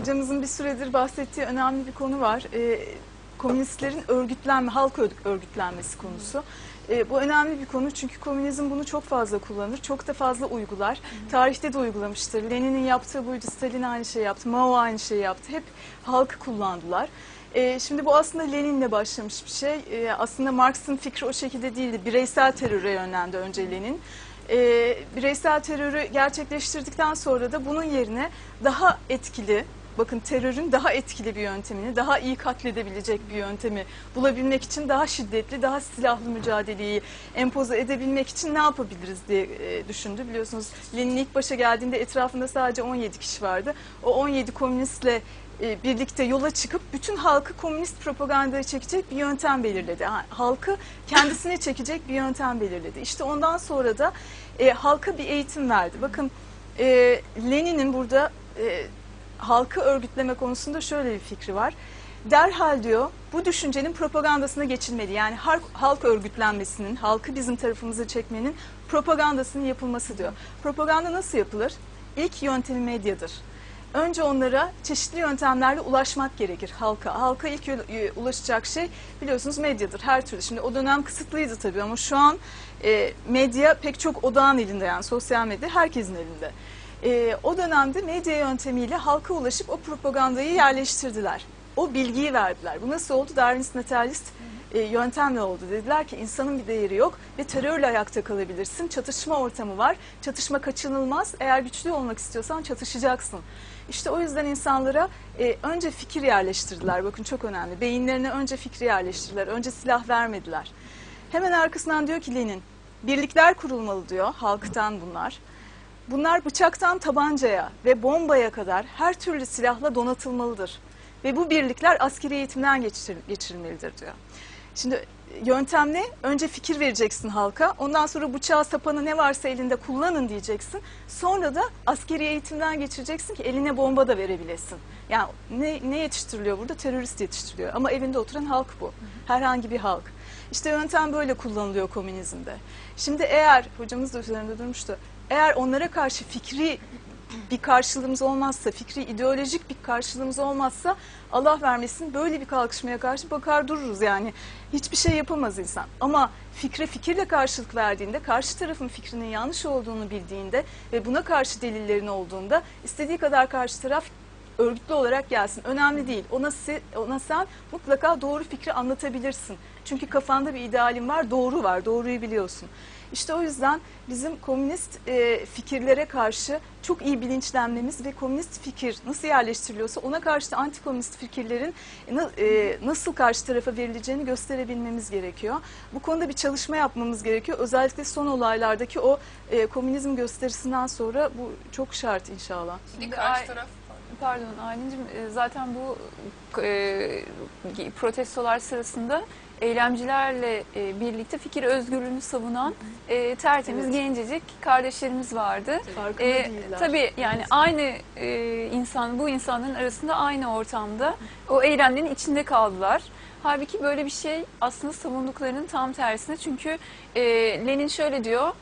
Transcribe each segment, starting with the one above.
hocamızın bir süredir bahsettiği önemli bir konu var. Ee, komünistlerin örgütlenme, halk örg- örgütlenmesi konusu. Ee, bu önemli bir konu çünkü komünizm bunu çok fazla kullanır, çok da fazla uygular. Tarihte de uygulamıştır. Lenin'in yaptığı buydu, Stalin aynı şeyi yaptı, Mao aynı şeyi yaptı. Hep halkı kullandılar. Ee, şimdi bu aslında Lenin'le başlamış bir şey. Ee, aslında Marx'ın fikri o şekilde değildi. Bireysel teröre yönlendi önce Lenin. Ee, bireysel terörü gerçekleştirdikten sonra da bunun yerine daha etkili, bakın terörün daha etkili bir yöntemini, daha iyi katledebilecek bir yöntemi bulabilmek için daha şiddetli, daha silahlı mücadeleyi empoze edebilmek için ne yapabiliriz diye e, düşündü. Biliyorsunuz Lenin ilk başa geldiğinde etrafında sadece 17 kişi vardı. O 17 komünistle e, birlikte yola çıkıp bütün halkı komünist propagandaya çekecek bir yöntem belirledi. Ha- Halkı kendisine çekecek bir yöntem belirledi. İşte ondan sonra da e, halka bir eğitim verdi. Bakın e, Lenin'in burada e, halkı örgütleme konusunda şöyle bir fikri var. Derhal diyor bu düşüncenin propagandasına geçilmeli. Yani halk, halk örgütlenmesinin, halkı bizim tarafımıza çekmenin propagandasının yapılması diyor. Propaganda nasıl yapılır? İlk yöntemi medyadır. Önce onlara çeşitli yöntemlerle ulaşmak gerekir halka. Halka ilk ulaşacak şey biliyorsunuz medyadır her türlü. Şimdi o dönem kısıtlıydı tabii ama şu an e, medya pek çok odağın elinde yani sosyal medya herkesin elinde. E, o dönemde medya yöntemiyle halka ulaşıp o propagandayı yerleştirdiler. O bilgiyi verdiler. Bu nasıl oldu? Darwinist natalist e, yöntemle oldu. Dediler ki insanın bir değeri yok ve terörle ayakta kalabilirsin. Çatışma ortamı var. Çatışma kaçınılmaz. Eğer güçlü olmak istiyorsan çatışacaksın. İşte o yüzden insanlara e, önce fikir yerleştirdiler. Bakın çok önemli. Beyinlerine önce fikri yerleştirdiler. Önce silah vermediler. Hemen arkasından diyor ki Lenin, birlikler kurulmalı diyor. Halktan bunlar. Bunlar bıçaktan tabancaya ve bombaya kadar her türlü silahla donatılmalıdır. Ve bu birlikler askeri eğitimden geçir, geçirilmelidir diyor. Şimdi yöntem ne? Önce fikir vereceksin halka. Ondan sonra bıçağı, sapanı ne varsa elinde kullanın diyeceksin. Sonra da askeri eğitimden geçireceksin ki eline bomba da verebilesin. Yani ne, ne yetiştiriliyor burada? Terörist yetiştiriliyor. Ama evinde oturan halk bu. Herhangi bir halk. İşte yöntem böyle kullanılıyor komünizmde. Şimdi eğer, hocamız da üzerinde durmuştu, eğer onlara karşı fikri bir karşılığımız olmazsa, fikri ideolojik bir karşılığımız olmazsa Allah vermesin böyle bir kalkışmaya karşı bakar dururuz yani. Hiçbir şey yapamaz insan. Ama fikre fikirle karşılık verdiğinde, karşı tarafın fikrinin yanlış olduğunu bildiğinde ve buna karşı delillerin olduğunda istediği kadar karşı taraf örgütlü olarak gelsin. Önemli değil. Ona, se- ona sen mutlaka doğru fikri anlatabilirsin. Çünkü kafanda bir idealin var, doğru var, doğruyu biliyorsun. İşte o yüzden bizim komünist e, fikirlere karşı çok iyi bilinçlenmemiz ve komünist fikir nasıl yerleştiriliyorsa ona karşı da antikomünist fikirlerin na- e, nasıl karşı tarafa verileceğini gösterebilmemiz gerekiyor. Bu konuda bir çalışma yapmamız gerekiyor. Özellikle son olaylardaki o e, komünizm gösterisinden sonra bu çok şart inşallah. Şimdi Karşı taraf Pardon Aylin'cim e, zaten bu e, protestolar sırasında eylemcilerle e, birlikte fikir özgürlüğünü savunan e, tertemiz Evet. gencecik kardeşlerimiz vardı. Farkında E, değiller. tabii yani aynı e, insan bu insanların arasında aynı ortamda o eylemlerin içinde kaldılar. Halbuki böyle bir şey aslında savunduklarının tam tersine. Çünkü e, Lenin şöyle diyor.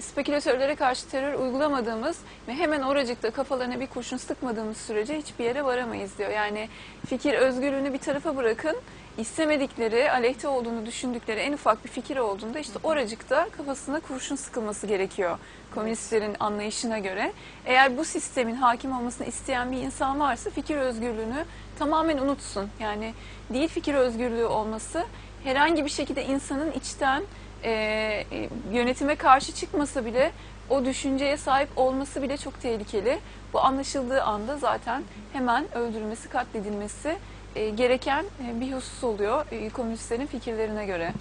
Spekülatörlere karşı terör uygulamadığımız ve hemen oracıkta kafalarına bir kurşun sıkmadığımız sürece hiçbir yere varamayız diyor. Yani fikir özgürlüğünü bir tarafa bırakın. istemedikleri, aleyhte olduğunu düşündükleri en ufak bir fikir olduğunda işte oracıkta kafasına kurşun sıkılması gerekiyor. Komünistlerin anlayışına göre. Eğer bu sistemin hakim olmasını isteyen bir insan varsa fikir özgürlüğünü tamamen unutsun. Yani değil fikir özgürlüğü olması herhangi bir şekilde insanın içten e, yönetime karşı çıkmasa bile o düşünceye sahip olması bile çok tehlikeli. Bu anlaşıldığı anda zaten hemen öldürülmesi, katledilmesi e, gereken e, bir husus oluyor e, komünistlerin fikirlerine göre.